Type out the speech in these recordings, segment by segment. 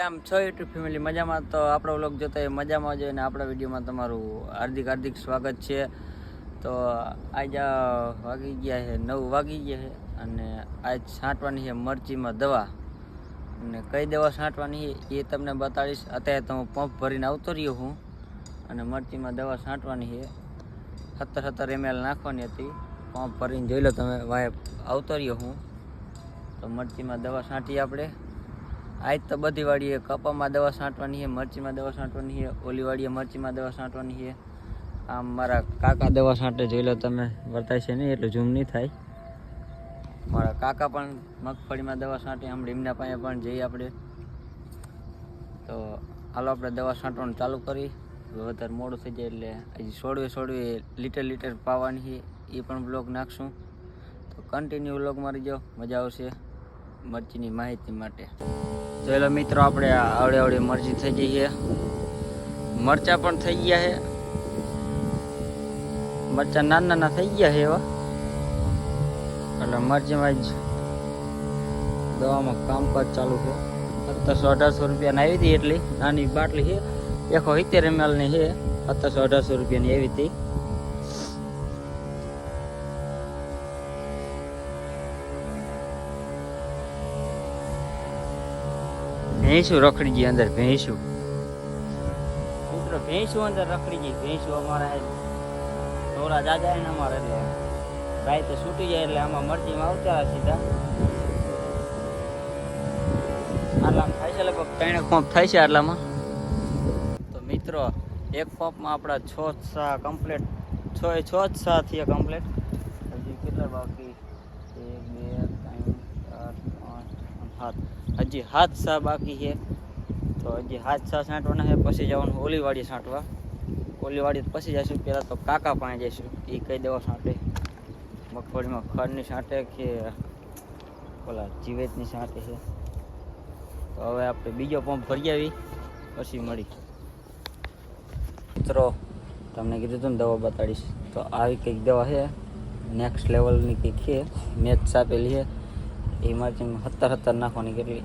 આમ છો YouTube family મજામાં? તો આપણો વ્લોગ જોતા હોય મજામાં જોઈએ અને આપણા વિડીયોમાં તમારું હાર્દિક હાર્દિક સ્વાગત છે. તો આજ વાગી ગયા છે, નવ વાગી ગયા છે અને આજ છાંટવાની છે મરચીમાં દવા. અને કઈ દવા છાંટવાની એ તમને બતાડીશ અત્યારે તો હું પંપ ભરીને આવતો રહ્યો હું અને મરચીમાં દવા છાંટવાની છે. સત્તર સત્તર એમએલ નાખવાની હતી. પંપ ભરીને જોઈ લો તમે, વાય આવતો રહ્યો હું તો મરચીમાં દવા છાંટી આપણે. આજ તો બધી વાડીએ કપામાં દવા છાંટવાની છે, મરચીમાં દવા છાંટવાની છે, ઓલી વાડીએ મરચીમાં દવા છાંટવાની છે. આમ મારા કાકા દવા છાંટે, જોઈ લો તમે, વર્તાય છે નહીં, એટલે ઝૂમ નહીં થાય. મારા કાકા પણ મગફળીમાં દવા છાંટે આમ એમના પાસે પણ જઈએ આપણે. તો હાલો આપણે દવા છાંટવાનું ચાલુ કરી વધારે મોડું થઈ જાય એટલે હજી સોડવે સોડવે લીટર લીટર પાવાની છે, એ પણ બ્લોગ નાખશું. તો કન્ટિન્યુ બ્લોગ મારી જાઓ, મજા આવશે. મરચીની માહિતી માટે. તો લો મિત્રો, આપણે આવડે આવડે મરચી થઈ ગઈ છે. મરચા પણ થઈ ગયા છે. મરચા નાના નાના થઈ ગયા છે એવા એટલે મરચીમાં જ દવામાં કામકાજ ચાલુ છે. સત્તરસો અઢારસો રૂપિયાની આવી હતી એટલી. નાની બાટલી છે. એકસો સિત્તેર એમએલની છે. સત્તરસો અઢારસો રૂપિયાની આવી હતી. ભેંસું રખડી ગઈ, અંદર ભેંસું. મિત્રો ભેંસું અંદર રખડી ગઈ, ભેંસું અમારા ઢોરા દાદા ને અમારે એટલે. ગાય તો છૂટી જાય એટલે આમાં મરજીમાં આવતા સીધા. આટલામાં થાય છે લગભગ ત્રણ પંપ થાય છે આટલામાં. તો મિત્રો, એક પંપમાં આપણા છ સા કમ્પ્લીટ છ એ છ જ સા થયા કમ્પ્લીટ હજી કેટલા બાકી? એક, બે, ત્રણ, ચાર, પાંચ સાત. હજી હાથ સા બાકી છે, તો હજી હાથ સા છાંટવાના છે, પછી જવાનું ઓલી વાડી છાંટવા ઓલી વાડી પછી જઈશું પહેલાં તો કાકા પાસે જઈશું એ કઈ દવા છાંટે મગફળીમાં ખડની છાંટે કે ઓલા જીવેતની છાંટે છે. તો હવે આપણે બીજો પંપ ભરી આવી પછી મળી. મિત્રો, તમને કીધું હતું ને દવા બતાડીશ. તો આવી કંઈક દવા છે નેક્સ્ટ લેવલની કંઈક છે મેચ આપેલી છે. એ માર્ચિંગમાં સત્તર સત્તર નાખવાની કેટલી.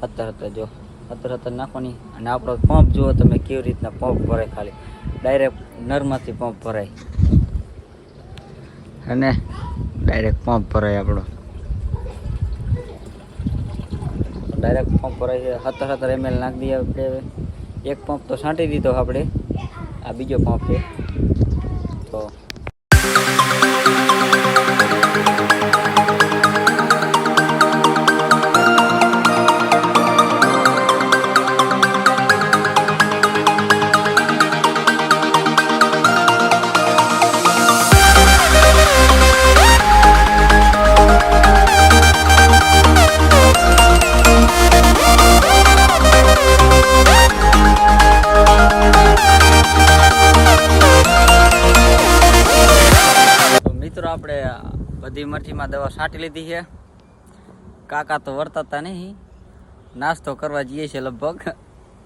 સત્તર સત્તર જો સત્તર સત્તર નાખવાની. અને આપણો પંપ જુઓ તમે કેવી રીતના પંપ ભરાય ખાલી. ડાયરેક્ટ નરમાંથી પંપ ભરાય. અને ડાયરેક્ટ પંપ ભરાય આપણો. ડાયરેક્ટ પંપ ભરાય છે. સત્તર સત્તર એમએલ નાખી દઈએ આપણે એક પંપ તો છાંટી દીધો આપણે. આ બીજો પંપ છે. બધી મરચીમાં દવા છાંટી લીધી છે. કાકા તો વર્તાતા નહીં. નાસ્તો કરવા જઈએ છીએ લગભગ.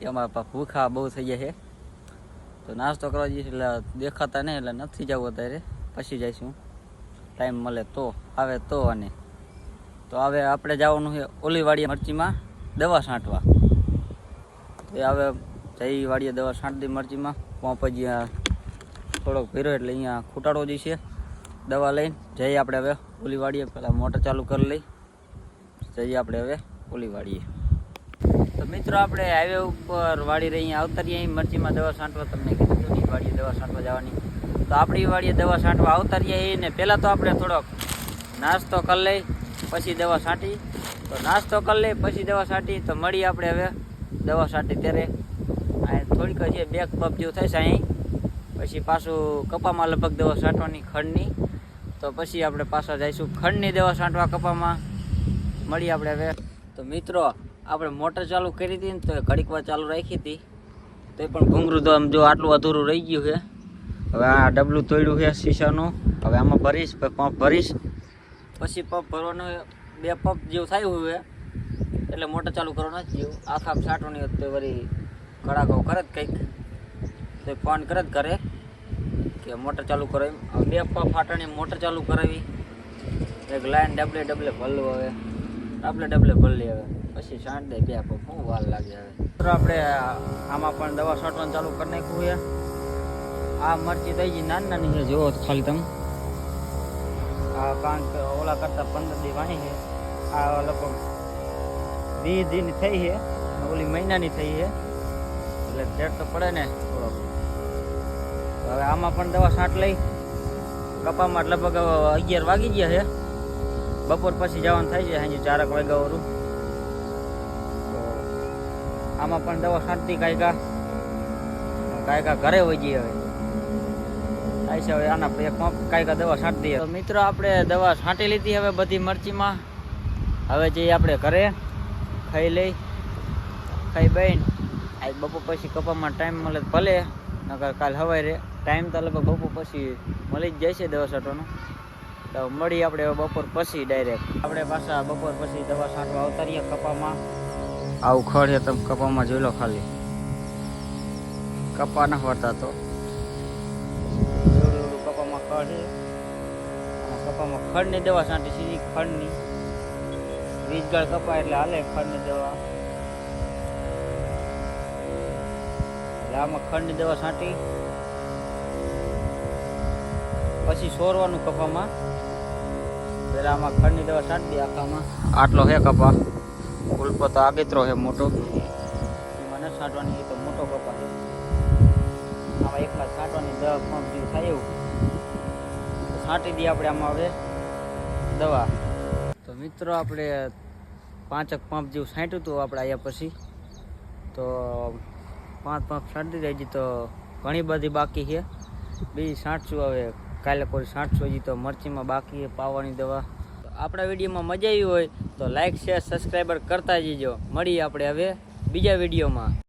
એમાં ભૂખા બહુ થઈ જાય છે. તો નાસ્તો કરવા જઈએ છીએ એટલે દેખાતા નહીં એટલે નથી જવું અત્યારે. પછી જઈશું. ટાઈમ મળે તો, આવે તો અને. તો હવે આપણે જવાનું છે ઓલીવાડી મરચીમાં દવા છાંટવા. તો હવે જઈ વાડીએ દવા છાંટતી મરચીમાં. પંપ હજી થોડોક ભીરો એટલે અહીંયા ખૂટાડવો જઈશે દવા લઈને જઈએ આપણે હવે ઓલી વાડીએ પહેલાં મોટર ચાલુ કરી લઈ. જઈએ આપણે હવે ઓલી વાડીએ તો મિત્રો આપણે હાઈવે ઉપર વાળી રહી, આવતા રહીએ મરચીમાં દવા છાંટવા. તમને કીધું હતું વાળીએ દવા છાંટવા જવાની. તો આપણી વાળીએ દવા છાંટવા આવતા રહીએ ને પહેલાં તો આપણે થોડોક નાસ્તો કરી લઈ, પછી દવા છાંટી. તો નાસ્તો કરી લઈ, પછી દવા છાંટી. તો મળી આપણે હવે દવા છાંટી ત્યારે. થોડીક હજી બેક પપ જેવું થાય અહીં. પછી પાછું કપામાં લગભગ દવા છાંટવાની ખડની. તો પછી આપણે પાછા જઈશું ખંડની દવા છાંટવા કપામાં. મળી આપણે હવે. તો મિત્રો, આપણે મોટર ચાલુ કરી હતી ને તો ઘડીક વાર ચાલુ રાખી હતી. તો પણ ઘૂંઘરું તો આમ જો આટલું અધૂરું રહી ગયું છે. હવે આ ડબલું તોડ્યું છે શીશાનું. હવે આમાં ભરીશ પંપ ભરીશ. પછી પંપ ભરવાનું બે પંપ જેવું થયું હોય એટલે મોટર ચાલુ કરવાનું નથી જેવું. આખા છાંટવાની હોય તો વળી કડાકો કરે જ કંઈક. તો ફોન કરે જ ઘરે. કે મોટર ચાલુ કરાવી. બે પા ફાટણી મોટર ચાલુ કરાવી. એક લાઈન ડબલે ડબલે ભરલું હવે. ડબલે ડબલે ભરી હવે. પછી છાંટ દે બે પગ. શું વાર લાગે હવે? આપણે આમાં પણ દવા છાંટવાનું ચાલુ કરી નાખ્યું છે. આ મરચી થઈ ગઈ નાની નાની છે. જુઓ ખાલી તમે. આ કારણ કે ઓલા કરતાં પંદર દી વાણી છે. આ લગભગ વીસ દિન થઈ છે. ઓલી મહિનાની થઈ છે. એટલે ચેટ તો પડે ને. હવે આમાં પણ દવા છાંટ લઈ. કપામાં લગભગ અગિયાર વાગી ગયા છે. બપોર પછી જવાનું થાય છે, સાંજે ચારક વાગ્યા વાળું આમાં પણ દવા છાંટતી કાંઈકા કાંઈ કા ઘરે હોય જઈએ હવે. થાય છે હવે આના એક કાયકા દવા છાંટતી તો મિત્રો આપણે દવા છાંટી લીધી હવે બધી મરચીમાં. હવે જઈએ આપણે ઘરે. ખાઈ લઈ. ખાઈ બેન આજ બપોર પછી કપામાં ટાઈમ મળે ભલે, નકર કાલ હવાઈ રે ટાઈમ તો લગભગ બપોર પછી મળી જ જાય છે દવા છાંટવાનો. તો મળી આપણે બપોર પછી ડાયરેક્ટ આપણે પાછા બપોર પછી દવા છાંટવા આવતા કપામાં. આવું ખડ તમે કપામાં જોઈ લો ખાલી. કપા ન ફરતા તો. કપામાં ખડ કપામાં ખડની દવા છાંટી સીધી ખડની. વીજગાળ કપા એટલે હાલે ખડની દવા. એટલે આમાં ખંડની દવા છાંટી. પછી સોરવાનું કપામાં પેલા આમાં ખંડની દવા છાંટી આખામાં. આટલો હે કપા. ઉલ્પો તો આગેતરો હે મોટો. એમાં ન છાંટવાની એ તો મોટો કપા છે. આમાં એકલા છાંટવાની દવા પંપ જેવું થાય એવું? છાંટી દઈએ આપણે આમાં હવે દવા. તો મિત્રો આપણે પાંચક પંપ જેવું છાંટ્યું હતું આપણે અહીંયા પછી. તો પાંચ પાંચ છાંટી હજી તો ઘણી બધી બાકી છે. બીજી છાંટશું હવે. કાલે કોઈ સાઠસો હજી તો મરચીમાં બાકી પાવાની દવા. આપણા વિડીયોમાં મજા આવી હોય તો લાઈક શેર સબસ્ક્રાઈબર કરતા જજો મળીએ આપણે હવે બીજા વિડીયોમાં.